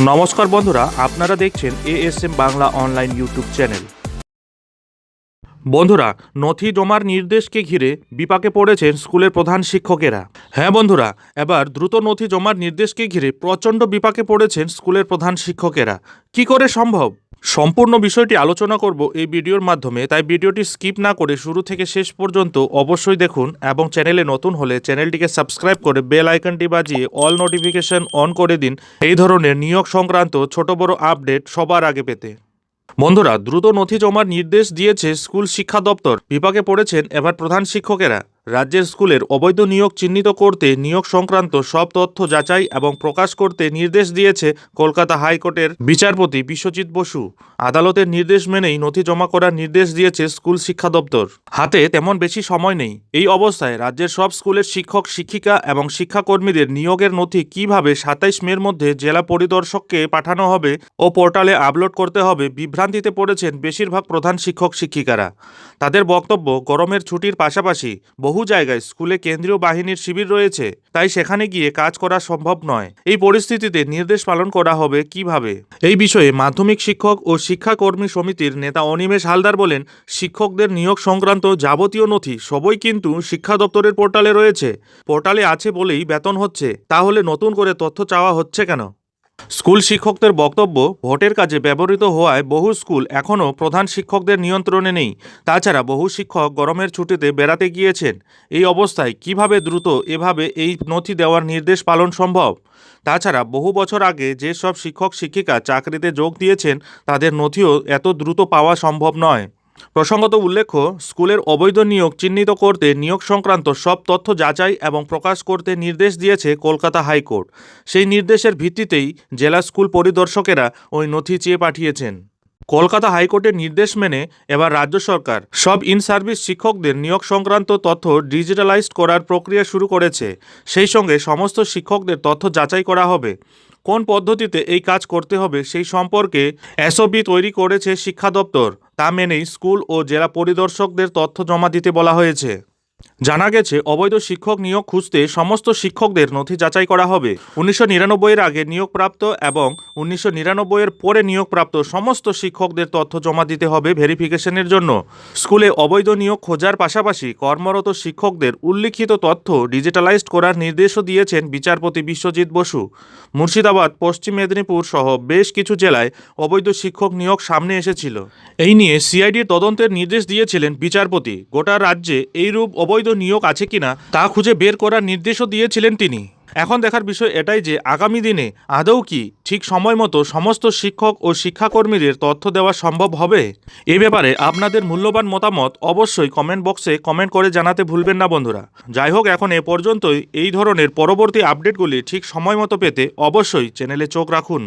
নমস্কার বন্ধুরা আপনারা দেখছেন ASM Bangla online YouTube channel বন্ধুরা, নথি জমার নির্দেশকে ঘিরে বিপাকে পড়েছেন স্কুলের প্রধান শিক্ষকেরা। হ্যাঁ বন্ধুরা, এবার দ্রুত নথি জমার নির্দেশকে ঘিরে প্রচণ্ড বিপাকে পড়েছেন স্কুলের প্রধান শিক্ষকেরা। কি করে সম্ভব? সম্পূর্ণ বিষয়টি আলোচনা করব এই ভিডিওর মাধ্যমে, তাই ভিডিওটি স্কিপ না করে শুরু থেকে শেষ পর্যন্ত অবশ্যই দেখুন এবং চ্যানেলে নতুন হলে চ্যানেলটিকে সাবস্ক্রাইব করে বেল আইকনটি বাজিয়ে অল নোটিফিকেশন অন করে দিন এই ধরনের নিয়োগ সংক্রান্ত ছোট বড় আপডেট সবার আগে পেতে। বন্ধুরা দ্রুত নথি জমার নির্দেশ দিয়েছে স্কুল শিক্ষা দপ্তর। বিপাকে পড়েছেন এবার প্রধান শিক্ষকেরা। রাজ্যের স্কুলের অবৈধ নিয়োগ চিহ্নিত করতে নিয়োগ সংক্রান্ত সব তথ্য যাচাই এবং প্রকাশ করতে নির্দেশ দিয়েছে কলকাতা হাইকোর্টের বিচারপতি বিশ্বজিৎ বসু। আদালতের নির্দেশ মেনেই নথি জমা করার নির্দেশ দিয়েছে স্কুল শিক্ষা দপ্তর। হাতে তেমন বেশি সময় নেই। এই অবস্থায় রাজ্যের সব স্কুলের শিক্ষক, শিক্ষিকা এবং শিক্ষাকর্মীদের নিয়োগের নথি কীভাবে সাতাইশ মের মধ্যে জেলা পরিদর্শককে পাঠানো হবে ও পোর্টালে আপলোড করতে হবে বিভ্রান্তিতে পড়েছেন বেশিরভাগ প্রধান শিক্ষক, শিক্ষিকারা। তাদের বক্তব্য গরমের ছুটির পাশাপাশি বহু জায়গায় স্কুলে কেন্দ্রীয় বাহিনীর শিবির রয়েছে, তাই সেখানে গিয়ে কাজ করা সম্ভব নয়। এই পরিস্থিতিতে নির্দেশ পালন করা হবে কীভাবে? এই বিষয়ে মাধ্যমিক শিক্ষক ও শিক্ষাকর্মী সমিতির নেতা অনিমেষ হালদার বলেন, শিক্ষকদের নিয়োগ সংক্রান্ত যাবতীয় নথি সবই কিন্তু শিক্ষা দপ্তরের পোর্টালে রয়েছে। পোর্টালে আছে বলেই বেতন হচ্ছে। তাহলে নতুন করে তথ্য চাওয়া হচ্ছে কেন? স্কুল শিক্ষকদের বক্তব্য, ভোটের কাজে ব্যবহৃত হওয়ায় বহু স্কুল এখনও প্রধান শিক্ষকদের নিয়ন্ত্রণে নেই। তাছাড়া বহু শিক্ষক গরমের ছুটিতে বেড়াতে গিয়েছেন। এই অবস্থায় কীভাবে দ্রুত এভাবে এই নথি দেওয়ার নির্দেশ পালন সম্ভব? তাছাড়া বহু বছর আগে যেসব শিক্ষক শিক্ষিকা চাকরিতে যোগ দিয়েছেন, তাদের নথিও এত দ্রুত পাওয়া সম্ভব নয়। প্রসঙ্গত উল্লেখ্য, স্কুলের অবৈধ নিয়োগ চিহ্নিত করতে নিয়োগ সংক্রান্ত সব তথ্য যাচাই এবং প্রকাশ করতে নির্দেশ দিয়েছে কলকাতা হাইকোর্ট। সেই নির্দেশের ভিত্তিতেই জেলা স্কুল পরিদর্শকেরা ওই নথি চেয়ে পাঠিয়েছেন। কলকাতা হাইকোর্টের নির্দেশ মেনে এবার রাজ্য সরকার সব ইন সার্ভিস শিক্ষকদের নিয়োগ সংক্রান্ত তথ্য ডিজিটালাইজড করার প্রক্রিয়া শুরু করেছে। সেই সঙ্গে সমস্ত শিক্ষকদের তথ্য যাচাই করা হবে। কোন পদ্ধতিতে এই কাজ করতে হবে সেই সম্পর্কে এসওপি তৈরি করেছে শিক্ষা দপ্তর। তা মেনেই স্কুল ও জেলা পরিদর্শকদের তথ্য জমা দিতে বলা হয়েছে। জানা গেছে, অবৈধ শিক্ষক নিয়োগ খুঁজতে সমস্ত শিক্ষকদের নথি যাচাই করা হবে। উনিশশো নিরানব্বইয়ের আগে নিয়োগপ্রাপ্ত এবং উনিশশো নিরানব্বইয়ের পরে নিয়োগপ্রাপ্ত সমস্ত শিক্ষকদের তথ্য জমা দিতে হবে ভেরিফিকেশনের জন্য। স্কুলে অবৈধ নিয়োগ খোঁজার পাশাপাশি কর্মরত শিক্ষকদের উল্লিখিত তথ্য ডিজিটালাইজড করার নির্দেশও দিয়েছেন বিচারপতি বিশ্বজিৎ বসু। মুর্শিদাবাদ, পশ্চিম মেদিনীপুর সহ বেশ কিছু জেলায় অবৈধ শিক্ষক নিয়োগ সামনে এসেছিল। এই নিয়ে সিআইডির তদন্তের নির্দেশ দিয়েছিলেন বিচারপতি। গোটা রাজ্যে এইরূপ অবৈধ নিয়োগ আছে কিনা তা খুঁজে বের করার নির্দেশও দিয়েছিলেন তিনি। এখন দেখার বিষয় এটাই যে আগামী দিনে আদৌ কি ঠিক সময় মতো সমস্ত শিক্ষক ও শিক্ষাকর্মীদের তথ্য দেওয়া সম্ভব হবে? এ ব্যাপারে আপনাদের মূল্যবান মতামত অবশ্যই কমেন্ট বক্সে কমেন্ট করে জানাতে ভুলবেন না বন্ধুরা। যাই হোক, এখন এ পর্যন্তই। এই ধরনের পরবর্তী আপডেটগুলি ঠিক সময় মতো পেতে অবশ্যই চ্যানেলে চোখ রাখুন।